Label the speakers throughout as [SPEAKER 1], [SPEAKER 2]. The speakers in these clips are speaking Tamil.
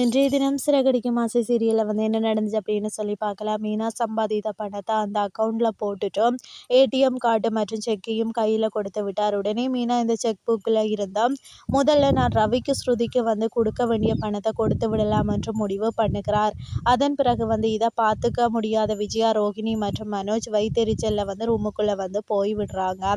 [SPEAKER 1] இன்றைய தினம் சிறகடிக்கும் ஆசை சீரியலில் வந்து என்ன நடந்துச்சு அப்படின்னு சொல்லி பார்க்கலாம். மீனா சம்பாதித்த பணத்தை அந்த அக்கௌண்ட்டில் போட்டுட்டோம் ஏடிஎம் கார்டு மற்றும் செக்கையும் கையில் கொடுத்து விட்டார். உடனே மீனா இந்த செக் புக்கில் இருந்தால் முதல்ல நான் ரவிக்கு ஸ்ருதிக்கு வந்து கொடுக்க வேண்டிய பணத்தை கொடுத்து விடலாம் என்று முடிவு பண்ணுகிறார். அதன் பிறகு வந்து இதை பார்த்துக்க முடியாத விஜயா ரோஹிணி மற்றும் மனோஜ் வைத்தெரிச்சலில் வந்து ரூமுக்குள்ளே வந்து போய் விடுறாங்க.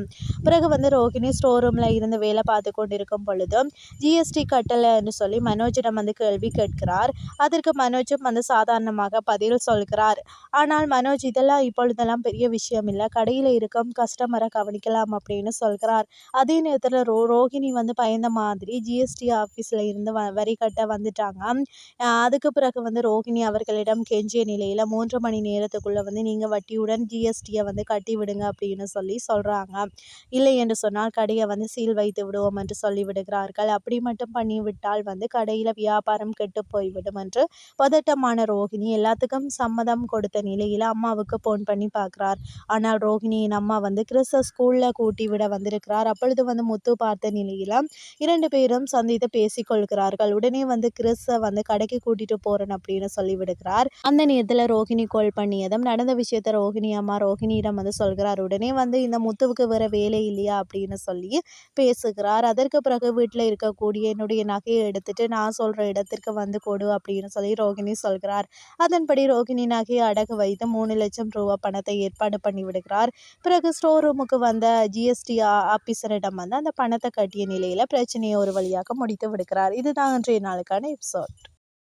[SPEAKER 1] பிறகு வந்து ரோஹிணி ஸ்டோர் ரூமில் இருந்து வேலை பார்த்து கொண்டிருக்கும் பொழுதும் ஜிஎஸ்டி கட்டலைன்னு சொல்லி மனோஜிடம் வந்து கேள்வி கேட்கிறார். அதற்கு மனோஜும் வந்து சாதாரணமாக பதில் சொல்கிறார். ஆனால் மனோஜ் இதெல்லாம் இப்பொழுதெல்லாம் பெரிய விஷயம் இல்லை. கடையில் இருக்கும் கஸ்டமரை கவனிக்கலாம் அப்படின்னு சொல்கிறார். அதே நேரத்தில் ரோ ரோஹிணி வந்து பயந்த மாதிரி ஜிஎஸ்டி ஆஃபீஸில் இருந்து வ வரி கட்ட வந்துட்டாங்க. அதுக்கு பிறகு வந்து ரோஹிணி அவர்களிடம் கெஞ்சிய நிலையில் மூன்று மணி நேரத்துக்குள்ளே வந்து நீங்கள் வட்டியுடன் ஜிஎஸ்டியை வந்து கட்டி விடுங்க அப்படின்னு சொல்லி சொல்கிறாங்க இல்லை என்று சொன்னால் கடையை வந்து சீல் வைத்து விடுவோம் என்று சொல்லி விடுகிறார்கள் அப்படி மட்டும் பண்ணிவிட்டால் வந்து கடையில் வியாபாரம் கெட்டு விட்டு போய்விடும் என்று பதட்டமான ரோஹிணி எல்லாத்துக்கும் சம்மதம் கொடுத்த நிலையில் அம்மாவுக்கு ஃபோன் பண்ணி பார்க்குறார். ஆனால் ரோஹிணியின் அம்மா வந்து கிறிஸ்த ஸ்கூலில் கூட்டி விட வந்திருக்கிறார். அப்பொழுது வந்து முத்து பார்த்த நிலையில் இரண்டு பேரும் சந்தித்து பேசிக்கொள்கிறார்கள் உடனே வந்து கிறிஸை வந்து கடைக்கு கூட்டிட்டு போறேன் அப்படின்னு சொல்லி விடுகிறார். அந்த நேரத்தில் ரோஹிணி கால் பண்ணியதும் நடந்த விஷயத்த ரோஹிணி அம்மா ரோஹிணியிடம் வந்து சொல்கிறார். உடனே வந்து இந்த முத்துவுக்கு வேற வேலை இல்லையா அப்படின்னு சொல்லி பேசுகிறார். அதற்கு பிறகு வீட்டில் இருக்கக்கூடிய என்னுடைய நகையை எடுத்துட்டு நான் சொல்ற இடத்திற்கு வந்து கொடு அப்படின்னு சொல்லி ரோகிணி சொல்கிறார். அதன்படி ரோகிணி நகையை அடகு வைத்து மூணு லட்சம் ரூபா பணத்தை ஏற்பாடு பண்ணி விடுகிறார். பிறகு ஸ்டோர் ரூமுக்கு வந்த ஜிஎஸ்டி ஆபீசரிடம் வந்து அந்த பணத்தை கட்டிய நிலையில் பிரச்சனையை ஒரு வழியாக முடித்து விடுகிறார். இதுதான் இன்றைய நாளுக்கான எபிசோட்